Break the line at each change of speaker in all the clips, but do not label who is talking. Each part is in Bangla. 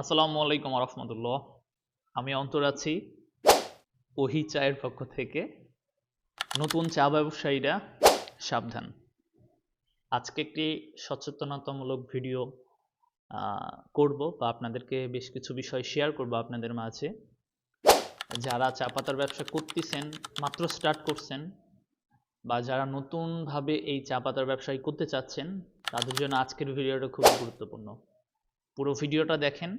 আসসালামু আলাইকুম রহমতুল্লাহ। আমি অন্তর আছি ওহি চায়ের পক্ষ থেকে। নতুন চা ব্যবসায়ীরা, সাবধান। আজকে একটি সচেতনতামূলক ভিডিও করব বা আপনাদেরকে বেশ কিছু বিষয় শেয়ার করব আপনাদের মাঝে। যারা চা পাতার ব্যবসা করতেছেন, মাত্র স্টার্ট করছেন, বা যারা নতুনভাবে এই চা পাতার ব্যবসায় করতে চাচ্ছেন, তাদের জন্য আজকের ভিডিওটা খুব গুরুত্বপূর্ণ। পুরো ভিডিওটা দেখেন,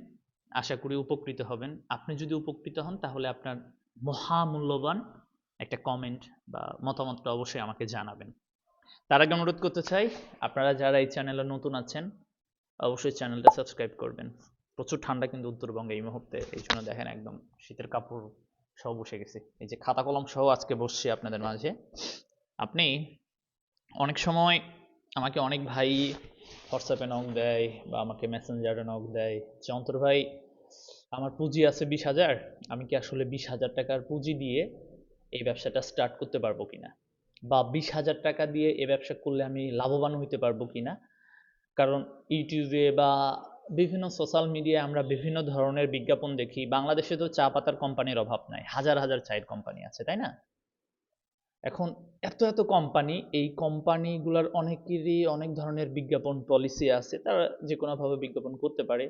আশা করি উপকৃত হবেন। আপনি যদি উপকৃত হন, তাহলে আপনার মহামূল্যবান একটা কমেন্ট বা মতামতটা অবশ্যই আমাকে জানাবেন। তার আগে অনুরোধ করতে চাই, আপনারা যারা এই চ্যানেলে নতুন আছেন, অবশ্যই চ্যানেলটা সাবস্ক্রাইব করবেন। প্রচুর ঠান্ডা কিন্তু উত্তরবঙ্গে এই মুহূর্তে, এই জন্য দেখেন একদম শীতের কাপড় সহ বসে গেছে। এই যে খাতা কলম সহ আজকে বসছি আপনাদের মাঝে। আপনি অনেক সময় আমাকে অনেক ভাই হোয়াটসঅ্যাপে নক দেয় বা আমাকে মেসেঞ্জারে নক দেয়। যে, অন্তর ভাই, আমার পুঁজি আছে বিশ হাজার, আমি কি আসলে বিশ হাজার টাকার পুঁজি দিয়ে এই ব্যবসাটা স্টার্ট করতে পারব কিনা? বা বিশ হাজার টাকা দিয়ে এ ব্যবসা করলে আমি লাভবান হইতে পারব কিনা? কারণ ইউটিউবে বা বিভিন্ন সোশ্যাল মিডিয়ায় আমরা বিভিন্ন ধরনের বিজ্ঞাপন দেখি। বাংলাদেশে তো চা পাতার কোম্পানির অভাব নাই। হাজার হাজার চায়ের কোম্পানি আছে, তাই না? এখন এত এত কোম্পানি এই কোম্পানিগুলোর অনেকেরই অনেক ধরনের বিজ্ঞাপন পলিসি আছে, তারা যে কোনোভাবে বিজ্ঞাপন করতে পারে।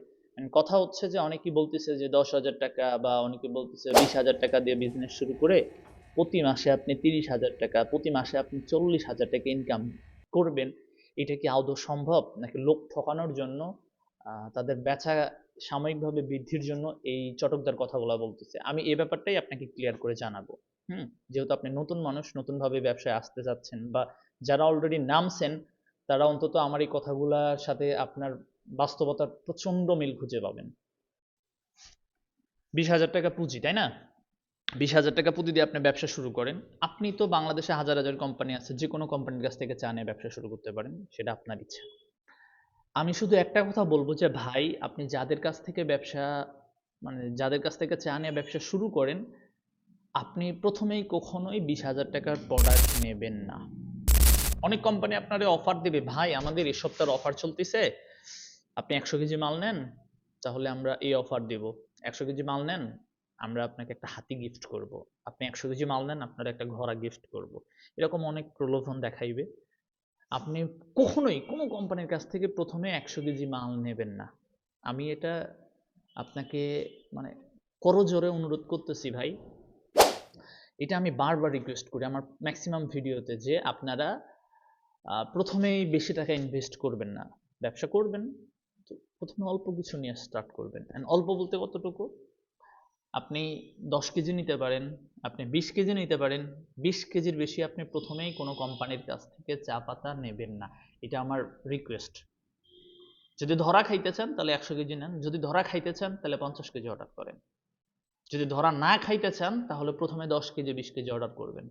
কথা হচ্ছে যে অনেকেই বলতেছে যে দশ হাজার টাকা বা অনেকে বলতেছে বিশ হাজার টাকা দিয়ে বিজনেস শুরু করে প্রতি মাসে আপনি তিরিশ হাজার টাকা, প্রতি মাসে আপনি চল্লিশ হাজার টাকা ইনকাম করবেন। এটা কি আদৌ সম্ভব? নাকি লোক ঠকানোর জন্য তাদের বেচা সাময়িকভাবে বৃদ্ধির জন্য এই চটকদার কথাগুলো বলতেছে? আমি এই ব্যাপারটাই আপনাকে ক্লিয়ার করে জানাব। হুম, যেহেতু আপনি নতুন মানুষ, নতুনভাবে ব্যবসায় আসতে যাচ্ছেন বা যারা অলরেডি নামছেন, তারা অন্তত আমার এই কথাগুলোর সাথে আপনার বাস্তবতার প্রচণ্ড মিল খুঁজে পাবেন। বিশ হাজার টাকা পুঁজি, তাই না? বিশ হাজার টাকা পুঁজি দিয়ে আপনি ব্যবসা শুরু করেন। আপনি তো বাংলাদেশে হাজার হাজার কোম্পানি আছে, যে কোনো কোম্পানির কাছ থেকে চা নিয়ে ব্যবসা শুরু করতে পারেন, সেটা আপনার ইচ্ছা। আমি শুধু একটা কথা বলব যে, ভাই, আপনি যাদের কাছ থেকে ব্যবসা মানে যাদের কাছ থেকে চা নিয়ে ব্যবসা শুরু করেন আপনি প্রথমেই কখনোই বিশ হাজার টাকার প্রোডাক্ট নেবেন না। অনেক কোম্পানি আপনারে অফার দেবে, ভাই, আমাদের এই সপ্তাহের অফার চলতেছে, আপনি একশো কেজি মাল নেন, তাহলে আমরা এই অফার দেব। একশো কেজি মাল নেন, আমরা আপনাকে একটা হাতি গিফট করব। আপনি একশো কেজি মাল নেন, আপনার একটা ঘোড়া গিফট করব। এরকম অনেক প্রলোভন দেখাইবে। আপনি কখনোই কোনো কোম্পানির কাছ থেকে প্রথমে একশো কেজি মাল নেবেন না। আমি এটা আপনাকে মানে করজোরে অনুরোধ করতেছি ভাই এটা আমি বারবার রিকোয়েস্ট করি আমার ম্যাক্সিমাম ভিডিওতে যে আপনারা প্রথমেই বেশি টাকা ইনভেস্ট করবেন না। ব্যবসা করবেন, তো প্রথমে অল্প কিছু নিয়ে স্টার্ট করবেন। অ্যান্ড অল্প বলতে কতটুকু? আপনি দশ কেজি নিতে পারেন, আপনি বিশ কেজি নিতে পারেন, বিশ কেজির বেশি আপনি প্রথমেই কোনো কোম্পানির কাছ থেকে চা পাতা নেবেন না। এটা আমার রিকোয়েস্ট যদি ধরা খাইতে চান তাহলে একশো কেজি নেন, যদি ধরা খাইতে চান তাহলে পঞ্চাশ কেজি অর্ডার করেন। যদি ধরা না খাইতে চান, তাহলে প্রথমে দশ কেজি, বিশ কেজি অর্ডার করবেন।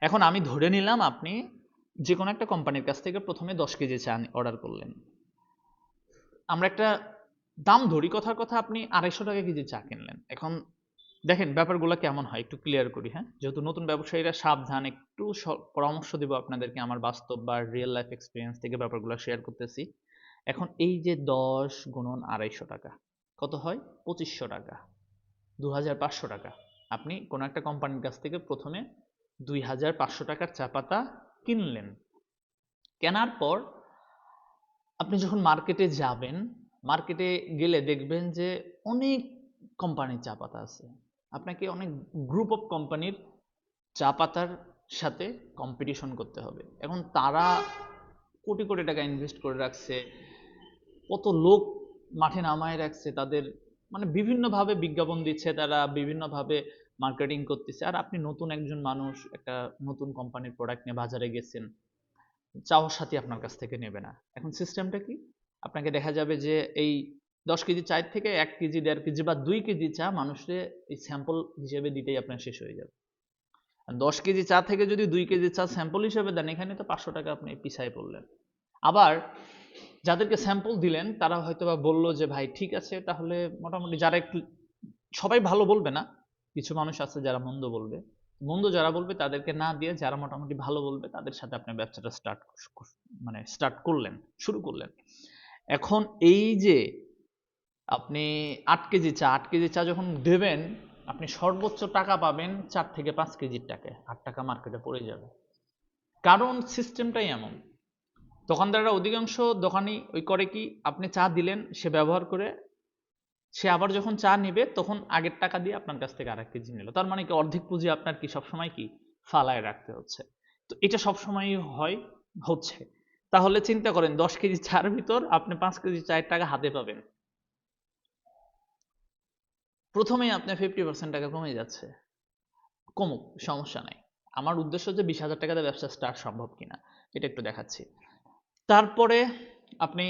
এখন আমি ধরে নিলাম আপনি যে কোনো একটা কোম্পানির কাছ থেকে প্রথমে দশ কেজি চা অর্ডার করলেন। আমরা একটা দাম ধরি কথার কথা, আপনি আড়াইশো টাকা কেজি চা কিনলেন। এখন দেখেন ব্যাপারগুলো কেমন হয়, একটু ক্লিয়ার করি হ্যাঁ? যেহেতু নতুন ব্যবসায়ীরা সাবধান, একটু পরামর্শ দেবো আপনাদেরকে, আমার বাস্তব বা রিয়েল লাইফ এক্সপিরিয়েন্স থেকে ব্যাপারগুলো শেয়ার করতেছি। এখন এই যে দশ গুণন আড়াইশো টাকা, কত হয়? পঁচিশশো টাকা। দু হাজার পাঁচশো টাকা। আপনি কোনো একটা কোম্পানির কাছ থেকে প্রথমে দুই হাজার পাঁচশো টাকার চা পাতা কিনলেন। কেনার পর আপনি যখন মার্কেটে যাবেন, মার্কেটে গেলে দেখবেন যে অনেক কোম্পানির চা পাতা আছে। আপনাকে অনেক গ্রুপ অফ কোম্পানির চা পাতার সাথে কম্পিটিশন করতে হবে। এখন তারা কোটি কোটি টাকা ইনভেস্ট করে রাখছে, কত লোক মাঠে নামায় রাখছে, তাদের মানে বিভিন্নভাবে বিজ্ঞাপন দিচ্ছে, তারা বিভিন্নভাবে মার্কেটিং করতেছে। আর আপনি নতুন একজন মানুষ, একটা নতুন কোম্পানির প্রোডাক্ট নিয়ে বাজারে গেছেন চাওয়ার সাথে আপনার কাছ থেকে নেবে না। এখন সিস্টেমটা কি? আপনাকে দেখা যাবে যে এই দশ কেজি চায়ের থেকে এক কেজি, দেড় কেজি বা দুই কেজি চা মানুষকে এই স্যাম্পল হিসেবে দিতেই আপনার শেষ হয়ে যাবে। দশ কেজি চা থেকে যদি দুই কেজি চা স্যাম্পল হিসেবে দেন, এখানে তো পাঁচশো টাকা আপনি পিছায় পড়লেন। আবার যাদেরকে স্যাম্পল দিলেন, তারা হয়তো বা বলল যে, ভাই, ঠিক আছে, তাহলে মোটামুটি যারা একটু, সবাই ভালো বলবে না, কিছু মানুষ আছে যারা মন্দ বলবে। মন্দ যারা বলবে, তাদেরকে না দিয়ে যারা মোটামুটি ভালো বলবে, তাদের সাথে আপনি ব্যবসাটা স্টার্ট মানে স্টার্ট করলেন, শুরু করলেন। এখন এই যে আপনি আট কেজি চা, আট কেজি চা যখন দেবেন, আপনি সর্বোচ্চ টাকা পাবেন চার থেকে পাঁচ কেজির টাকায়, আট টাকা মার্কেটে পড়ে যাবে। কারণ সিস্টেমটাই এমন দোকানদাররা অধিকাংশ দোকানি ওই করে কি, আপনি চা দিলেন, সে ব্যবহার করে সে আবার যখন চা নেবে, তখন আগের টাকা দিয়ে আপনার কাছ থেকে আরেক কেজি নিল। তার মানে কি, অর্ধেক পুঁজি আপনার কি সবসময় কি ফালায় রাখতে হচ্ছে। তো এটা সবসময় হয়, হচ্ছে। তাহলে চিন্তা করেন, দশ কেজি চার ভিতর আপনি পাঁচ কেজি চায়ের টাকা হাতে পাবেন। প্রথমেই আপনার ফিফটি পার্সেন্ট টাকা কমে যাচ্ছে। কমুক, সমস্যা নাই। আমার উদ্দেশ্য যে বিশ হাজার টাকাতে ব্যবসা স্টার্ট সম্ভব কিনা, এটা একটু দেখাচ্ছি। তারপরে আপনি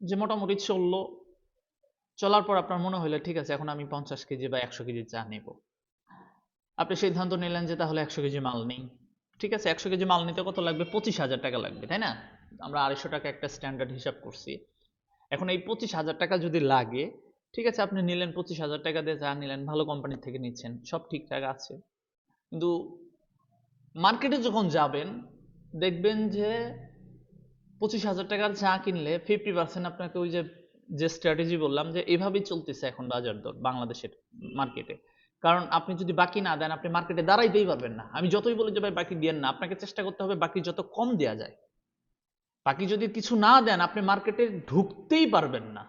যে মোটামুটি চলল, চলার পর আপনার মনে হলো ঠিক আছে, এখন আমি পঞ্চাশ কেজি বা একশো কেজি চা নেব। আপনি সিদ্ধান্ত নিলেন যে তাহলে একশো কেজি মাল নেই। ঠিক আছে, একশো কেজি মাল নিতে কত লাগবে? পঁচিশ হাজার টাকা লাগবে, তাই না? আমরা আড়াইশো টাকা একটা স্ট্যান্ডার্ড হিসাব করছি। এখন এই পঁচিশ হাজার টাকা যদি লাগে, ঠিক আছে, আপনি নিলেন পঁচিশ হাজার টাকা দিয়ে চা নিলেন, ভালো কোম্পানির থেকে নিচ্ছেন, সব ঠিকঠাক আছে। কিন্তু মার্কেটে যখন যাবেন, দেখবেন যে পঁচিশ হাজার টাকার চা কিনলে ফিফটি পার্সেন্ট আপনাকে ওই যে যে স্ট্র্যাটেজি বললাম যে এভাবেই চলতেছে এখন বাজার দর বাংলাদেশের মার্কেটে কারণ আপনি যদি বাকি না দেন, আপনি মার্কেটে দাঁড়াইতেই পারবেন না। আমি যতই বলি যে, ভাই, বাকি দিয়েন না। আপনাকে চেষ্টা করতে হবে বাকি যত কম দেয়া যায়। বাকি যদি কিছু না দেন, আপনি মার্কেটে ঢুকতেই পারবেন না।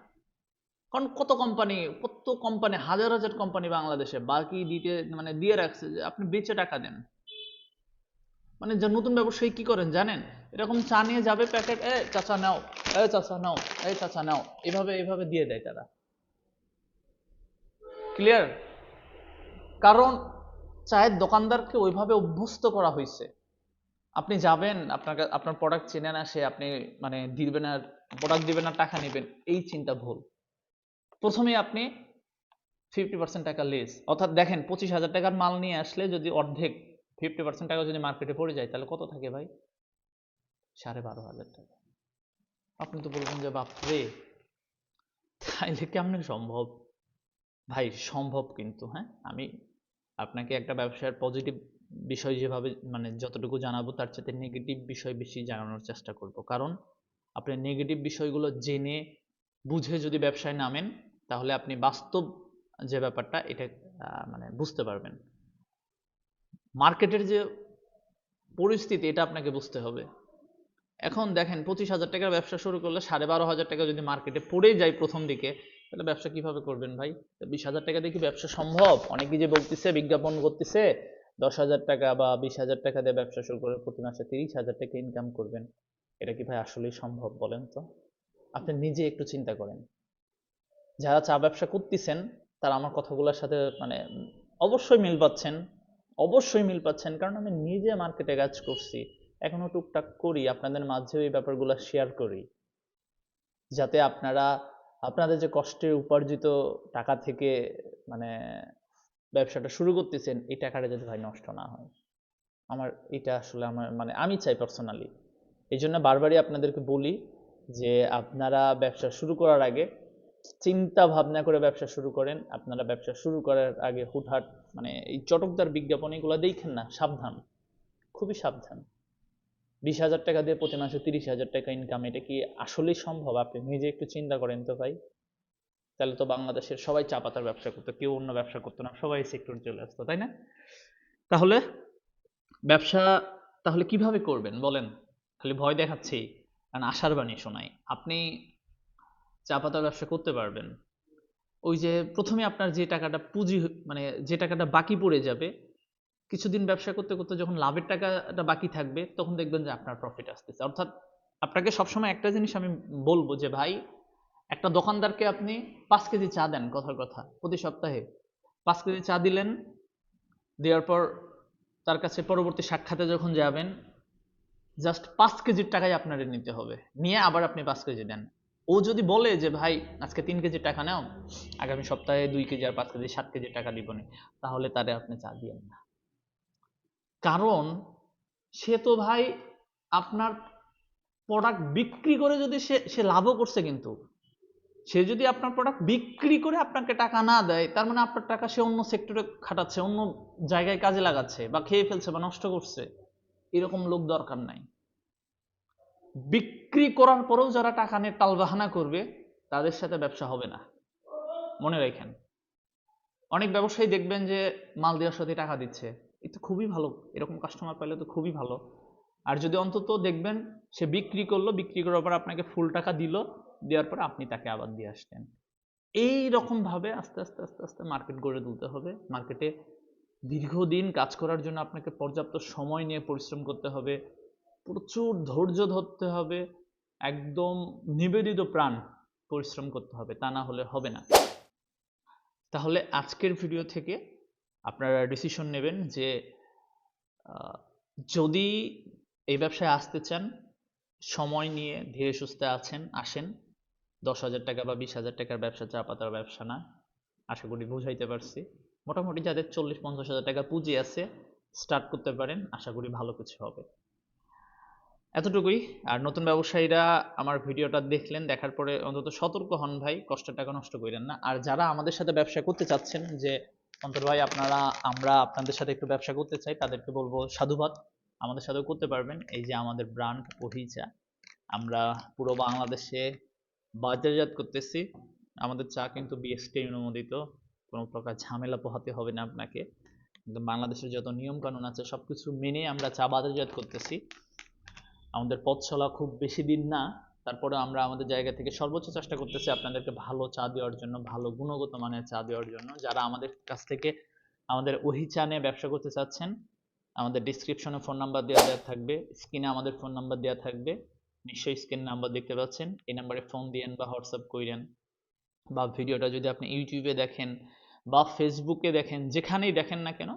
কারণ কত কোম্পানি কত কোম্পানি হাজার হাজার কোম্পানি বাংলাদেশে বাকি দিতে মানে দিয়ে রাখছে যে, আপনি বেচে টাকা দেন। মানে যে নতুন ব্যবসায়ী কি করেন জানেন? এরকম চা নিয়ে যাবে প্যাকেট এ চাচা নাও এ চাচা নাও, এই চাচা নাও। এভাবে এভাবে দিয়ে দেয় তারা। ক্লিয়ার কারণ চায়ের দোকানদারকে ওইভাবে অভ্যস্ত করা হয়েছে। আপনি যাবেন, আপনার আপনার প্রোডাক্ট চেনে না, সে আপনি মানে দিবেন আর প্রোডাক্ট দিবেন আর টাকা নেবেন। এই চিন্তা ভুল। প্রথমে আপনি ফিফটি পার্সেন্ট টাকা লেস অর্থাৎ দেখেন পঁচিশ হাজার টাকার মাল নিয়ে আসলে যদি অর্ধেক ফিফটি পার্সেন্ট টাকা যদি মার্কেটে পড়ে যায়, তাহলে কত থাকে ভাই? সাড়ে বারো হাজার টাকা। আপনি তো বলবেন যে বাপরে তাইলে কেমন সম্ভব? ভাই, সম্ভব কিন্তু হ্যাঁ? আমি আপনাকে একটা ব্যবসার পজিটিভ বিষয় যেভাবে মানে যতটুকু জানাব, তার চাইতে নেগেটিভ বিষয় বেশি জানানোর চেষ্টা করব। কারণ আপনি নেগেটিভ বিষয়গুলো জেনে, বুঝে যদি ব্যবসায় নামেন, তাহলে আপনি বাস্তব যে ব্যাপারটা, এটা মানে বুঝতে পারবেন। মার্কেটের যে পরিস্থিতি, এটা আপনাকে বুঝতে হবে। এখন দেখেন, পঁচিশ হাজার টাকার ব্যবসা শুরু করলে সাড়ে বারো হাজার টাকা যদি মার্কেটে পড়ে যায় প্রথম দিকে, তাহলে ব্যবসা কীভাবে করবেন ভাই? বিশ হাজার টাকা দিয়ে কি ব্যবসা সম্ভব? অনেকে যে বলতেছে, বিজ্ঞাপন করতেছে, দশ হাজার টাকা বা বিশ হাজার টাকা দিয়ে ব্যবসা শুরু করে প্রতি মাসে তিরিশ হাজার টাকা ইনকাম করবেন। এটা কি ভাই আসলেই সম্ভব বলেন তো? আপনি নিজে একটু চিন্তা করেন। যারা চা ব্যবসা করতেছেন, তারা আমার কথাগুলোর সাথে মানে অবশ্যই মিল পাচ্ছেন। অবশ্যই মিল পাচ্ছেন। কারণ আমি নিজে মার্কেটে কাজ করছি। এখনও টুকটাক করি, আপনাদের মাঝেও এই ব্যাপারগুলো শেয়ার করি। যাতে আপনারা, আপনাদের যে কষ্টে উপার্জিত টাকা থেকে মানে ব্যবসাটা শুরু করতেছেন, এই টাকাটা যাতে ভাই নষ্ট না হয়। আমার, এটা আসলে আমার মানে আমি চাই পার্সোনালি এই জন্য বারবারই আপনাদেরকে বলি যে, আপনারা ব্যবসা শুরু করার আগে চিন্তা ভাবনা করে ব্যবসা শুরু করেন। আপনারা ব্যবসা শুরু করার আগে হুটহাট মানে এই চটকদার বিজ্ঞাপন এগুলো দেখেন না, সাবধান। খুবই সাবধান। বিশ হাজার টাকা দিয়ে প্রতি মাসে তিরিশ হাজার টাকা ইনকাম এটা কি আসলেই সম্ভব? আপনি নিজে একটু চিন্তা করেন তো ভাই। তাহলে তো বাংলাদেশের সবাই চা পাতার ব্যবসা করতো, কেউ অন্য ব্যবসা করতো না, সবাই সেক্টর চলে আসতো, তাই না? তাহলে ব্যবসা তাহলে কীভাবে করবেন বলেন? খালি ভয় দেখাচ্ছি। কারণ আশার বাণী শোনাই। আপনি চা পাতার ব্যবসা করতে পারবেন। ওই যে প্রথমে আপনার যে টাকাটা পুঁজি মানে যে টাকাটা বাকি পড়ে যাবে, কিছুদিন ব্যবসা করতে করতে যখন লাভের টাকাটা বাকি থাকবে, তখন দেখবেন যে আপনার প্রফিট আসতেছে। অর্থাৎ আপনাকে সবসময় একটা জিনিস আমি বলব যে, ভাই, একটা দোকানদারকে আপনি পাঁচ কেজি চা দেন, কথার কথা, প্রতি সপ্তাহে। পাঁচ কেজি চা দিলেন, দেওয়ার পর তার কাছে পরবর্তী সাক্ষাতে যখন যাবেন জাস্ট পাঁচ কেজির টাকাই আপনার নিতে হবে। নিয়ে আবার আপনি পাঁচ কেজি দেন। ও যদি বলে যে, ভাই, আজকে তিন কেজি টাকা নাও, আগামী সপ্তাহে দুই কেজি আর পাঁচ কেজি, সাত কেজি টাকা দিব তাহলে তারে আপনি চা দিয়েন না। কারণ সে তো ভাই আপনার প্রোডাক্ট বিক্রি করে যদি সে সে লাভও করছে কিন্তু। সে যদি আপনার প্রোডাক্ট বিক্রি করে আপনাকে টাকা না দেয়, তার মানে আপনার টাকা সে অন্য সেক্টরে খাটাচ্ছে, অন্য জায়গায় কাজে লাগাচ্ছে বা খেয়ে ফেলছে বা নষ্ট করছে। এরকম লোক দরকার নাই। বিক্রি করার পরেও যারা টাকা নিয়ে টালবাহানা করবে, তাদের সাথে ব্যবসা হবে না। মনে রাখেন। অনেক ব্যবসায়ী দেখবেন যে মাল দেওয়ার সাথে টাকা দিচ্ছে। এ তো খুবই ভালো। এরকম কাস্টমার পাইলে তো খুবই ভালো। আর যদি অন্তত দেখবেন সে বিক্রি করল, বিক্রি করার পর আপনাকে ফুল টাকা দিল, দেওয়ার পর আপনি তাকে আবার দিয়ে আসলেন। এই ভাবে আস্তে আস্তে আস্তে আস্তে মার্কেট গড়ে তুলতে হবে। মার্কেটে দীর্ঘদিন কাজ করার জন্য আপনাকে পর্যাপ্ত সময় নিয়ে পরিশ্রম করতে হবে। প্রচুর ধৈর্য ধরতে হবে, একদম নিবেদিত প্রাণ পরিশ্রম করতে হবে, তা না হলে হবে না। তাহলে আজকের ভিডিও থেকে আপনারা ডিসিশন নেবেন যে যদি এই ব্যবসায় আসতে চান, সময় নিয়ে ধীরে সুস্থে আছেন, আসেন, দশ হাজার টাকা বা বিশ হাজার টাকার ব্যবসা, চা পাতার ব্যবসা না, আশা করি বুঝাইতে পারছি। মোটামুটি যাদের চল্লিশ পঞ্চাশ হাজার টাকা পুঁজি আছে স্টার্ট করতে পারেন, আশা করি ভালো কিছু হবে। এতটুকুই। আর নতুন ব্যবসায়ীরা আমার ভিডিওটা দেখলেন, দেখার পরে অন্তত সতর্ক হন ভাই, কষ্টের টাকা নষ্ট করেন না। আর যারা আমাদের সাথে ব্যবসা করতে চাচ্ছেন, যে অন্তর ভাই, আপনারা, আমরা আপনাদের সাথে একটু ব্যবসা করতে চাই, তাদেরকে বলব সাধুবাদ। আমাদের সাথেও করতে পারবেন। এই যে আমাদের ব্র্যান্ড ওহিচা আমরা পুরো বাংলাদেশে বাজারজাত করতেছি। আমাদের চা কিন্তু বিএসটি অনুমোদিত, কোনো প্রকার ঝামেলা পোহাতে হবে না আপনাকে। একদম বাংলাদেশের যত নিয়ম কানুন আছে, সবকিছু মেনে আমরা চা বাজারজাত করতেছি। আমাদের পথ চলা খুব বেশি দিন না। তারপরে আমরা আমাদের জায়গা থেকে সর্বোচ্চ চেষ্টা করতেছি আপনাদেরকে ভালো চা দেওয়ার জন্য, ভালো গুণগত মানের চা দেওয়ার জন্য। যারা আমাদের কাছ থেকে আমাদের ওহি চা নিয়ে ব্যবসা করতে চাচ্ছেন, আমাদের ডিসক্রিপশনে ফোন নাম্বার দেওয়া দেওয়া থাকবে স্ক্রিনে আমাদের ফোন নাম্বার দেওয়া থাকবে। নিশ্চয়ই স্ক্রিন নাম্বার দেখতে পাচ্ছেন। এই নাম্বারে ফোন দিয়েন বা হোয়াটসঅ্যাপ কইরেন বা ভিডিওটা যদি আপনি ইউটিউবে দেখেন বা ফেসবুকে দেখেন, যেখানেই দেখেন না কেন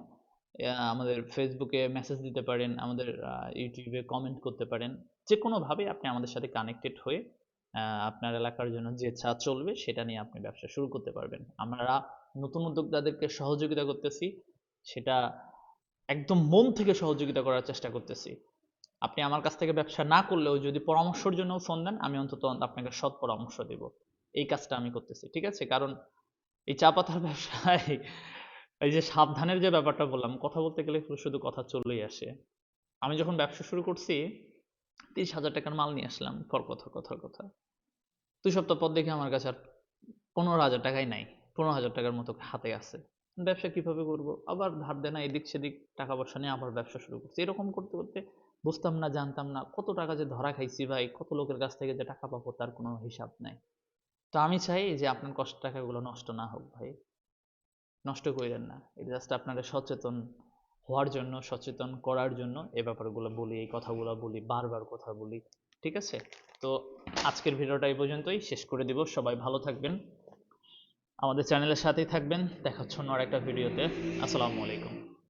আমাদের ফেসবুকে মেসেজ দিতে পারেন, আমাদের ইউটিউবে কমেন্ট করতে পারেন। যে কোনোভাবে আপনি আমাদের সাথে কানেক্টেড হয়ে আপনার এলাকার জন্য যে চা চলবে, সেটা নিয়ে আপনি ব্যবসা শুরু করতে পারবেন। আমরা নতুন উদ্যোক্তাদেরকে সহযোগিতা করতেছি, সেটা একদম মন থেকে সহযোগিতা করার চেষ্টা করতেছি। আপনি আমার কাছ থেকে ব্যবসা না করলেও যদি পরামর্শের জন্য ফোন দেন, আমি অন্তত আপনাকে সৎ পরামর্শ দেব। এই কাজটা আমি করতেছি, ঠিক আছে? কারণ এই চা পাতার ব্যবসায় এই যে সাবধানের যে ব্যাপারটা বললাম, কথা বলতে গেলে শুধু কথা চলেই আসে। আমি যখন ব্যবসা শুরু করছি, তিরিশ হাজার টাকার মাল নিয়ে আসলাম, পর কথা কথার কথা। দুই সপ্তাহ পর দেখে আমার কাছে আর পনেরো হাজার টাকাই নাই, পনেরো হাজার টাকার মতো হাতে আছে। ব্যবসা কীভাবে করব? আবার ধার দেনা, এদিক সেদিক টাকা পয়সা নিয়ে আবার ব্যবসা শুরু করছি। এরকম করতে করতে বুঝতাম না, জানতাম না কত টাকা যে ধরা খাইছি ভাই, কত লোকের কাছ থেকে যে টাকা পাবো তার কোনো হিসাব নাই। তো আমি চাই যে আপনার কষ্ট টাকাগুলো নষ্ট না হোক ভাই। নষ্ট করেন না। এটা জাস্ট আপনারা সচেতন হওয়ার জন্য, সচেতন করার জন্য এ ব্যাপারগুলো বলি, এই কথাগুলো বলি, বারবার কথা বলি, ঠিক আছে? তো আজকের ভিডিওটা এই পর্যন্তই। শেষ করে দিব। সবাই ভালো থাকবেন। আমাদের চ্যানেলের সাথেই থাকবেন। দেখা হচ্ছে অন্য আরেকটা ভিডিওতে। আসসালামু আলাইকুম।